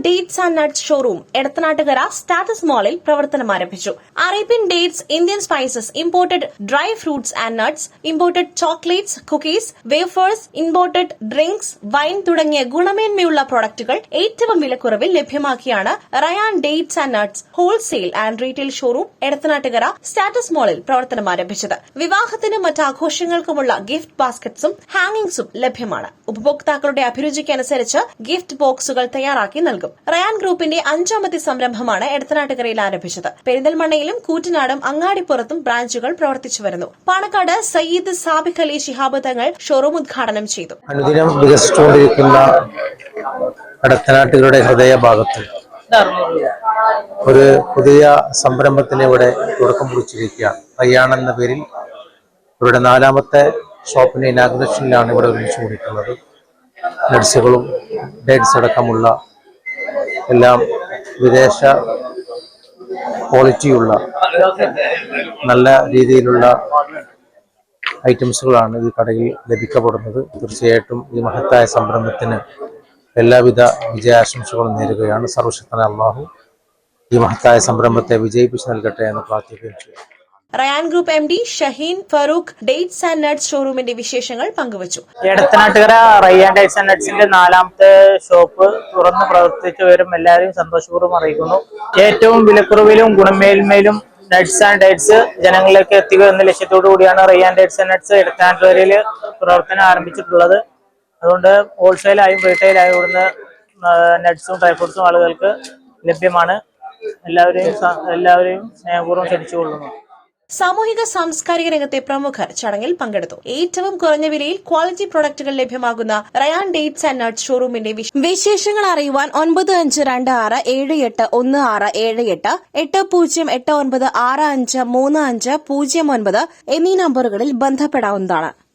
Dates and nuts showroom Edathanattukara status മാളിൽ പ്രവർത്തനം ആരംഭിച്ചു. Arabian dates Indian spices imported dry fruits and nuts imported chocolates cookies wafers imported drinks wine തുടങ്ങിയ ഗുണമേന്മയുള്ള പ്രൊഡക്റ്റുകൾ ഏറ്റവും വിലക്കുറവിൽ ലഭ്യമാക്കിയാണ് Rayan dates and nuts wholesale and retail showroom Edathanattukara status മാളിൽ പ്രവർത്തനം ആരംഭിച്ചത്. വിവാഹത്തിനും മറ്റ് ആഘോഷങ്ങൾക്കുമുള്ള ഗിഫ്റ്റ് ബാസ്ക്കറ്റ്സും ഹാങ്ങിങ്സും ലഭ്യമാണ്. ഉപഭോക്താക്കളുടെ അഭിരുചിക്കനുസരിച്ച് ഗിഫ്റ്റ് ബോക്സുകൾ തയ്യാറാക്കി നൽകും. റയാൻ ഗ്രൂപ്പിന്റെ അഞ്ചാമത്തെ സംരംഭമാണ് എടത്തനാട്ടുകരയിൽ ആരംഭിച്ചത്. പെരിന്തൽമണ്ണയിലും കൂറ്റനാടും അങ്ങാടിപ്പുറത്തും ബ്രാഞ്ചുകൾ പ്രവർത്തിച്ചു വരുന്നു. പാണക്കാട് സയ്യിദ് സാബിഖ് അലി ശിഹാബ് തങ്ങൾ ഷോറൂം ഉദ്ഘാടനം ചെയ്തു. അനുദിനം വികസിച്ചുകൊണ്ടിരിക്കുന്ന കടത്തനാട്ടുകളുടെ ഹൃദയഭാഗത്ത് ഒരു പുതിയ സംരംഭത്തിന് ഇവിടെ തുടക്കം കുറിച്ചിരിക്കുകയാണ്. റയ്യാൻ എന്ന പേരിൽ ഇവരുടെ നാലാമത്തെ ഷോപ്പിന്റെ ഇനാഗ്രേഷനിലാണ് ഇവിടെ ഒരുമിച്ച് കൂടിയിട്ടുള്ളത്. നഴ്സുകളും ഡേറ്റ്സ് അടക്കമുള്ള എല്ലാം വിദേശ ക്വാളിറ്റിയുള്ള നല്ല രീതിയിലുള്ള ഐറ്റംസുകളാണ് ഈ കടയിൽ ലഭിക്കപ്പെടുന്നത്. തീർച്ചയായിട്ടും ഈ മഹത്തായ സംരംഭത്തിന് എല്ലാവിധ വിജയാശംസകളും നേരുകയാണ്. സർവശക്തന അള്ളാഹു ഈ മഹത്തായ സംരംഭത്തെ വിജയിപ്പിച്ചു നൽകട്ടെ എന്ന് പ്രാർത്ഥിക്കുകയും ചെയ്യും Rayan group M D Shaheen Farooq dates and nuts ഷോറൂമിന്റെ വിശേഷങ്ങൾ പങ്കുവച്ചു. എടത്തനാട്ടുകര റയ്യാൻ ഡേറ്റ്സ് ആൻഡ് നട്ട്സിന്റെ നാലാമത്തെ ഷോപ്പ് തുറന്ന് പ്രവർത്തിച്ചു വരും എല്ലാവരും സന്തോഷപൂർവം അറിയിക്കുന്നു. ഏറ്റവും വിലക്കുറവിലും ഗുണമേന്മയിലും നട്ട്സ് ആൻഡ് ഡേറ്റ്സ് ജനങ്ങളിലേക്ക് എത്തിക്കുക എന്ന ലക്ഷ്യത്തോടു കൂടിയാണ് റയ്യാൻ ഡേറ്റ്സ് ആൻഡ് നട്ട്സ് എടത്തനാട്ടുകരയിൽ പ്രവർത്തനം ആരംഭിച്ചിട്ടുള്ളത്. അതുകൊണ്ട് ഹോൾസെയിലായും റീറ്റെയിലായും ഇവിടുന്ന് നട്ട്സും ഡ്രൈ ഫ്രൂട്ട്സും ആളുകൾക്ക് ലഭ്യമാണ്. എല്ലാവരെയും എല്ലാവരെയും സ്നേഹപൂർവം ക്ഷണിച്ചുകൊള്ളുന്നു. സാമൂഹിക സാംസ്കാരിക രംഗത്തെ പ്രമുഖർ ചടങ്ങിൽ പങ്കെടുത്തു. ഏറ്റവും കുറഞ്ഞ വിലയിൽ ക്വാളിറ്റി പ്രൊഡക്റ്റുകൾ ലഭ്യമാകുന്ന റയാൻ ഡേറ്റ്സ് ആൻഡ് നട്ട് ഷോറൂമിന്റെ വിശ- വിശേഷങ്ങൾ അറിയുവാൻ ഒൻപത് അഞ്ച് രണ്ട് ആറ് ഏഴ് എട്ട് ഒന്ന് ആറ് ഏഴ് എട്ട് എട്ട് പൂജ്യം എട്ട് ഒൻപത് ആറ് അഞ്ച് മൂന്ന് അഞ്ച് പൂജ്യം ഒൻപത് എന്നീ നമ്പറുകളിൽ ബന്ധപ്പെടാവുന്നതാണ്.